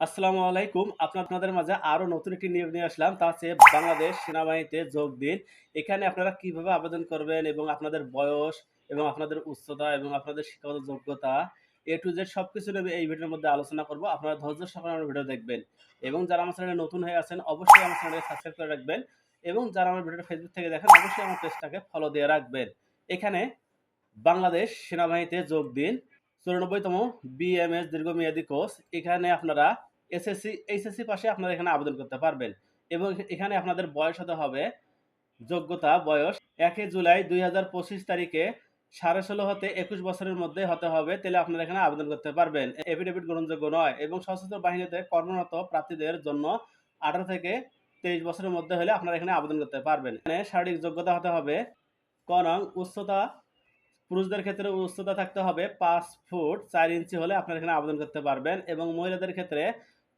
আসসালামু আলাইকুম। আপনা- আপনাদের মাঝে আরও নতুন একটি নিয়োগ নিয়ে আসলাম। তা হচ্ছে বাংলাদেশ সেনাবাহিনীতে যোগ দিন। এখানে আপনারা কীভাবে আবেদন করবেন এবং আপনাদের বয়স এবং আপনাদের উচ্চতা এবং আপনাদের শিক্ষাগত যোগ্যতা, এ টু জেড সবকিছু নিয়ে এই ভিডিওর মধ্যে আলোচনা করব। আপনারা ধৈর্য সহকারে আমার ভিডিও দেখবেন। এবং যারা আমার চ্যানেলে নতুন হয়ে আছেন, অবশ্যই আমার চ্যানেলকে সাবস্ক্রাইব করে রাখবেন এবং যারা আমার ভিডিওটা ফেসবুক থেকে দেখেন, অবশ্যই আমার পেজটাকে ফলো দিয়ে রাখবেন। এখানে বাংলাদেশ সেনাবাহিনীতে যোগ দিন। চুরানব্বইতম বিএমএস দীর্ঘমেয়াদী কোর্স। এখানে আপনারা এসএসসি এইচএসসি পাশে আপনারা এখানে আবেদন করতে পারবেন এবং এখানে আপনাদের বয়স হতে হবে, যোগ্যতা, বয়স একই জুলাই দুই হাজার পঁচিশ তারিখে সাড়ে ষোলো হতে একুশ বছরের মধ্যে হতে হবে, তাহলে আপনারা এখানে আবেদন করতে পারবেন। এফিডেভিট গ্রহণযোগ্য নয় এবং সশস্ত্র বাহিনীতে কর্মরত প্রার্থীদের জন্য আঠারো থেকে তেইশ বছরের মধ্যে হলে আপনারা এখানে আবেদন করতে পারবেন। শারীরিক যোগ্যতা হতে হবে, ক নং উচ্চতা পুরুষদের ক্ষেত্রে উচ্চতা থাকতে হবে, পাঁচ ফুট চার ইঞ্চি হলে আপনারা এখানে আবেদন করতে পারবেন এবং মহিলাদের ক্ষেত্রে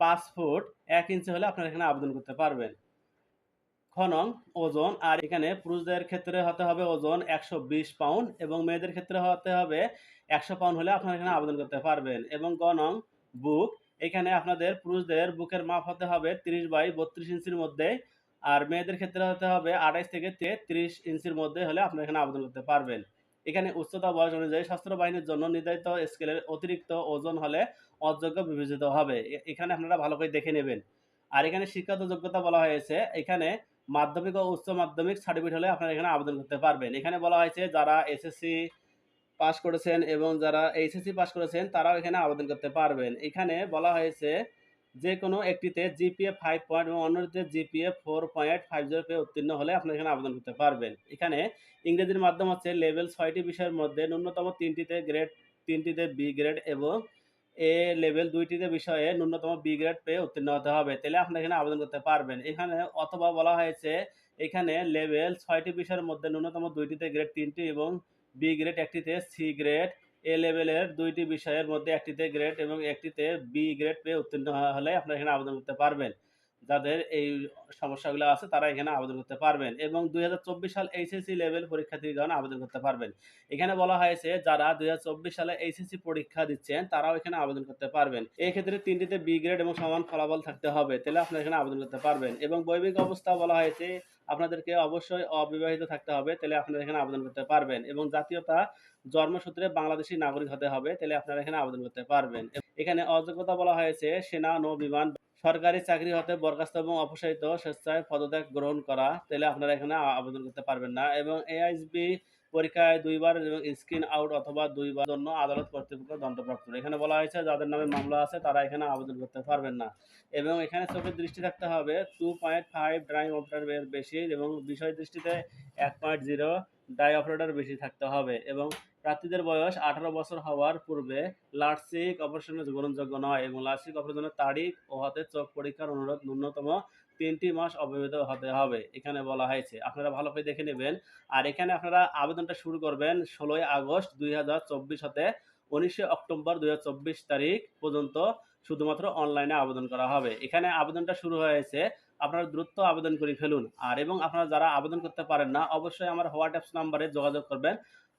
পাঁচ ফুট এক ইঞ্চি হলে আপনারা এখানে আবেদন করতে পারবেন। খ নং ওজন, আর এখানে পুরুষদের ক্ষেত্রে হতে হবে ওজন একশো বিশ পাউন্ড এবং মেয়েদের ক্ষেত্রে হতে হবে একশো পাউন্ড হলে আপনারা এখানে আবেদন করতে পারবেন এবং গ নং বুক, এখানে আপনাদের পুরুষদের বুকের মাপ হতে হবে তিরিশ বাই বত্রিশ ইঞ্চির মধ্যে আর মেয়েদের ক্ষেত্রে হতে হবে আঠাইশ থেকে তেত্রিশ ইঞ্চির মধ্যে হলে আপনারা এখানে আবেদন করতে পারবেন। এখানে উচ্চতা বয়স অনুযায়ী সশস্ত্র বাহিনীর জন্য নির্ধারিত স্কেলের অতিরিক্ত ওজন হলে অযোগ্য বিবেচিত হবে। এখানে আপনারা ভালো করে দেখে নেবেন। আর এখানে শিক্ষাগত যোগ্যতা বলা হয়েছে, এখানে মাধ্যমিক ও উচ্চ মাধ্যমিক সার্টিফিকেট হলে আপনারা এখানে আবেদন করতে পারবেন। এখানে বলা হয়েছে, যারা এসএসসি পাস করেছেন এবং যারা এইচএসসি পাস করেছেন, তারাও এখানে আবেদন করতে পারবেন। এখানে বলা হয়েছে যে কোনো একটিতে জিপিএ ফাইভ পয়েন্ট এবং অন্যটিতে GPA four point five zero পেয়ে উত্তীর্ণ হলে আপনারা এখানে আবেদন করতে পারবেন। এখানে ইংরেজির মাধ্যম হচ্ছে লেভেল ছয়টি বিষয়ের মধ্যে ন্যূনতম তিনটিতে গ্রেড তিনটিতে বি গ্রেড এবং এ লেভেল দুইটিতে বিষয়ে ন্যূনতম বি গ্রেড পেয়ে উত্তীর্ণ হতে হবে। তাহলে আপনি এখানে আবেদন করতে পারবেন। এখানে অথবা বলা হয়েছে, এখানে লেভেল ছয়টি বিষয়ের মধ্যে ন্যূনতম দুইটিতে গ্রেড তিনটি এবং বি গ্রেড একটিতে সি গ্রেড এ লেভেলের দুইটি বিষয়ের মধ্যে একটিতে গ্রেড এবং একটিতে বি গ্রেড পেয়ে উত্তীর্ণ হলে আপনারা এখানে আবেদন করতে পারবেন। যাদের এই সমস্যাগুলো আছে, তারা এখানে আবেদন করতে পারবেন এবং দুই সাল এইচএসসি লেভেল পরীক্ষার্থীগণ আবেদন করতে পারবেন। এখানে বলা হয়েছে, যারা দুই হাজার চব্বিশ সালে এইচএসসি পরীক্ষা দিচ্ছেন, তারাও এখানে আবেদন করতে পারবেন। এই ক্ষেত্রে তিনটিতে বি গ্রেড এবং সমান ফলাফল থাকতে হবে, তাহলে আপনারা এখানে আবেদন করতে পারবেন। এবং বৈবিক অবস্থা বলা হয়েছে, আপনাদেরকে অবশ্যই অবিবাহিত থাকতে হবে, তাহলে আপনারা এখানে আবেদন করতে পারবেন। এবং জাতীয়তা জন্মসূত্রে বাংলাদেশী নাগরিক হতে হবে, তাহলে আপনারা এখানে আবেদন করতে পারবেন। এখানে অযোগ্যতা বলা হয়েছে, সেনা, নৌ, বিমান সরকারি চাকরি হতে বরখাস্ত এবং অপসারিত স্বেচ্ছায় পদত্যাগ গ্রহণ করা, তাহলে আপনারা এখানে আবেদন করতে পারবেন না। এবং এআইএসবি পরীক্ষায় দুইবার এবং স্ক্রিন আউট অথবা দুইবার জন্য আদালত কর্তৃপক্ষ দণ্ডপ্রাপ্ত। এখানে বলা হয়েছে, যাদের নামে মামলা আছে, তারা এখানে আবেদন করতে পারবেন না। এবং এখানে চোখের দৃষ্টি থাকতে হবে two point five drive operator বেশি এবং বিষয় দৃষ্টিতে এক পয়েন্ট জিরো ডাই অপারেটর বেশি থাকতে হবে এবং প্রার্থীদের বয়স আঠারো বছর হওয়ার পূর্বে লার্সিক অপারেশনের গ্রহণযোগ্য নয় এবং লার্সিক অপারেশনের তারিখ ও হাতে চোখ পরীক্ষার অনুরোধ ন্যূনতম তিনটি মাস অব্যাহত হতে হবে, এখানে বলা হয়েছে। আপনারা ভালো করে দেখে নেবেন। আর এখানে আপনারা আবেদনটা শুরু করবেন ষোলোই আগস্ট দুই হাজার চব্বিশ হতে। উনিশে অক্টোবর দুই হাজার চব্বিশ তারিখ পর্যন্ত শুধুমাত্র অনলাইনে আবেদন করা হবে। এখানে আবেদনটা শুরু হয়েছে। আপনারা দ্রুত আবেদন করে ফেলুন। আর এবং আপনারা যারা আবেদন করতে পারেন না, অবশ্যই আমার হোয়াটসঅ্যাপ নাম্বারে যোগাযোগ করবেন।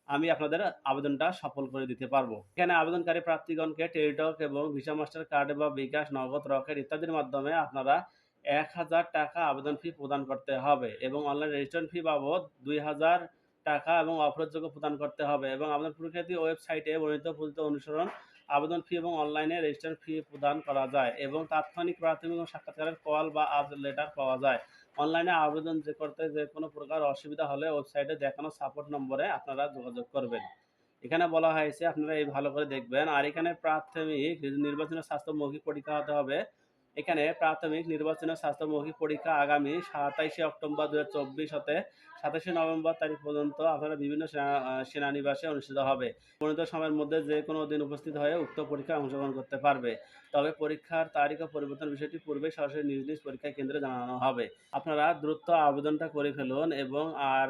আমি আপনাদের আবেদনটা সফল করে দিতে পারব। এখানে আবেদনকারী প্রার্থীগণকে টেলিটক এবং ভিসা মাস্টার কার্ড বা বিকাশ, নগদ, রকেট ইত্যাদির মাধ্যমে আপনারা এক হাজার টাকা আবেদন ফি প্রদান করতে হবে এবং অনলাইন রেজিস্ট্রেশন ফি বাবদ দুই হাজার টাকা এবং অফরোধযোগ্য প্রদান করতে হবে এবং আবেদন প্রক্রিয়াটি ওয়েবসাইটে বর্ণিত পদ্ধতি অনুসরণ আবেদন ফি এবং অনলাইনে রেজিস্ট্রেশন ফি প্রদান করা যায় এবং তাৎক্ষণিক প্রাথমিক সাক্ষাৎকারের কল বা আজ লেটার পাওয়া যায়। অনলাইনে আবেদন যে করতে যে কোনো প্রকার অসুবিধা হলে ওয়েবসাইটে দেখানো সাপোর্ট নম্বরে আপনারা যোগাযোগ করবেন। এখানে বলা হয়েছে, আপনারা এই ভালো করে দেখবেন। আর এখানে প্রাথমিক, নির্বাচনের স্বাস্থ্য, মৌখিক পরীক্ষা হতে হবে। এখানে প্রাথমিক নির্বাচনের স্বাস্থ্য মৌখিক পরীক্ষা আগামী সাতাইশে অক্টোবর দু হাজার চব্বিশ হতে সাতাশে নভেম্বর তারিখ পর্যন্ত আপনারা বিভিন্ন সেনানিবাসে অনুষ্ঠিত হবে। বর্ণিত সময়ের মধ্যে যে কোনো দিন উপস্থিত হয়ে উক্ত পরীক্ষায় অংশগ্রহণ করতে পারবে। তবে পরীক্ষার তারিখ ও পরিবর্তন বিষয়টি পূর্বে সরাসরি নিজ নিজ পরীক্ষা কেন্দ্রে জানানো হবে। আপনারা দ্রুত আবেদনটা করে ফেলুন এবং আর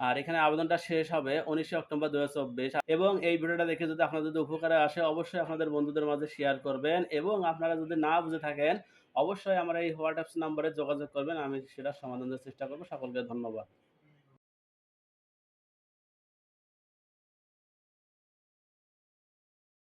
আর এখানে আবেদনটা শেষ হবে উনিশে অক্টোবর দু হাজার চব্বিশ। এবং এই ভিডিওটা দেখে যদি আপনাদের যদি উপকারে আসে, অবশ্যই আপনাদের বন্ধুদের মাঝে শেয়ার করবেন এবং আপনারা যদি না বুঝে থাকেন, অবশ্যই আমার এই হোয়াটসঅ্যাপ নাম্বারে যোগাযোগ করবেন, আমি সেটা সমাধানের চেষ্টা করব। সকলকে ধন্যবাদ।